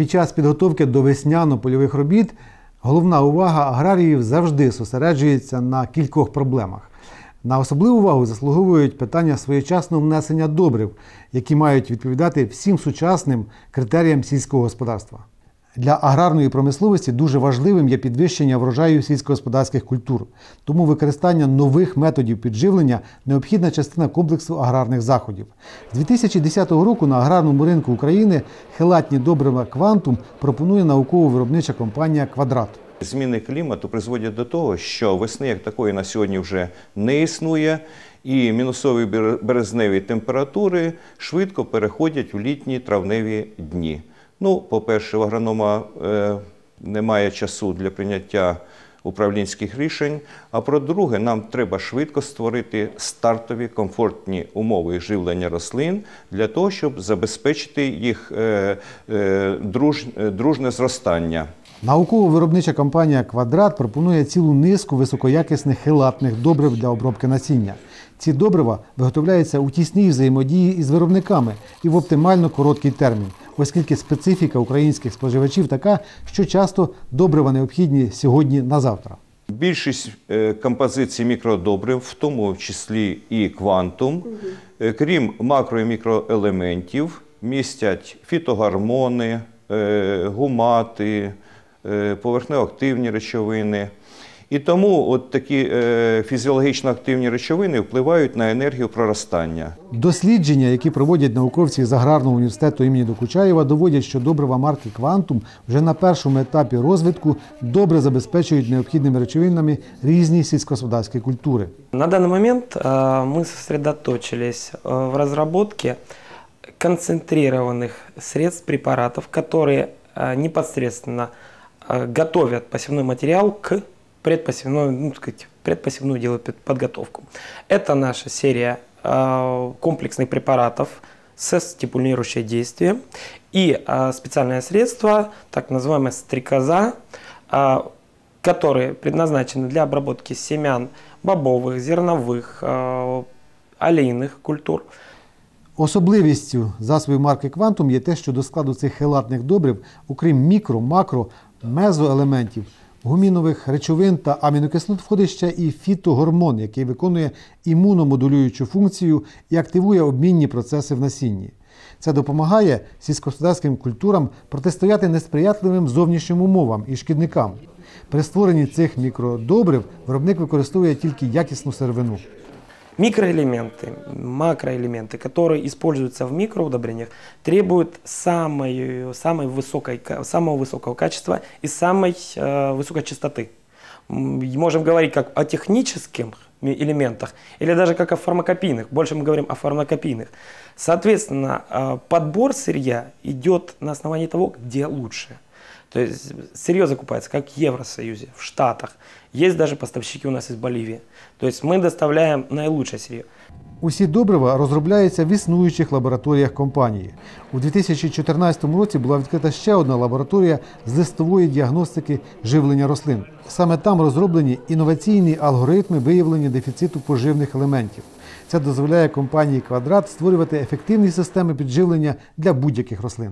Під час підготовки до весняно-польових робіт головна увага аграріїв завжди зосереджується на кількох проблемах. На особливу увагу заслуговують питання своєчасного внесення добрив, які мають відповідати всім сучасним критеріям сільського господарства. Для аграрної промисловості дуже важливим є підвищення врожаю сільськогосподарських культур. Тому використання нових методів підживлення необхідна частина комплексу аграрних заходів. З 2010 року на аграрному ринку України хелатні добрива Квантум пропонує науково-виробнича компанія Квадрат. Зміни клімату призводять до того, що весни як такої на сьогодні вже не існує, і мінусові березневі температури швидко переходять в літні травневі дні. Ну, по-перше, у агронома е, немає часу для прийняття управлінських рішень. А про-друге, нам треба швидко створити стартові комфортні умови живлення рослин для того, щоб забезпечити їх е, е, друж, дружне зростання. Науково-виробнича компанія Квадрат пропонує цілу низку високоякісних хелатних добрив для обробки насіння. Ці добрива виготовляються у тісній взаємодії із виробниками і в оптимально короткий термін, оскільки специфіка українських споживачів така, що часто добрива необхідні сьогодні на завтра. Більшість е, композицій мікродобрив, в тому числі і квантум, е, крім макро і мікроелементів, містять фітогормони, е, гумати, поверхнеоактивні речовини. І тому от такі е, фізіологічно активні речовини впливають на енергію проростання. Дослідження, які проводять науковці з аграрного університету імені Докучаєва, доводять, що добрива марки Квантум вже на першому етапі розвитку добре забезпечують необхідними речовинами різні сільськогосподарські культури. На данный момент э, мы сосредоточились э, в разработке концентрированных средств, препаратов, которые э, непосредственно э, готовят посевной материал к предпосевной, ну, так сказать, предпосевную делают под- подготовку. Это наша серия э, комплексных препаратов с стимулирующим действием и э, специальное средство, так называемая стрекоза, э, которые предназначены для обработки семян бобовых, зерновых, э, олейных культур. Особливістю засобів марки Квантум є те, що до складу цих хелатних добрив, окрім мікро, макро, мезоелементів, гумінових речовин та амінокислот входить ще і фітогормон, який виконує імуномодулюючу функцію і активує обмінні процеси в насінні. Це допомагає сільськогосподарським культурам протистояти несприятливим зовнішнім умовам і шкідникам. При створенні цих мікродобрив виробник використовує тільки якісну сировину. Микроэлементы, макроэлементы, которые используются в микроудобрениях, требуют самой, самой высокой, самого высокого качества и самой э, высокой частоты. Можем говорить как о технических элементах или даже как о фармакопийных. Больше мы говорим о фармакопийных. Соответственно, э, подбор сырья идет на основании того, где лучше. То есть сырье закупается как в Евросоюзе, в Штатах. Есть даже поставщики у нас из Боливии. То есть мы доставляем наилучшее сырье. Усі добрива розробляються в існуючих лабораторіях компанії. У 2014 році була відкрита ще одна лабораторія з листової діагностики живлення рослин. Саме там розроблені інноваційні алгоритми виявлення дефіциту поживних елементів. Це дозволяє компанії Квадрат створювати ефективні системи підживлення для будь-яких рослин.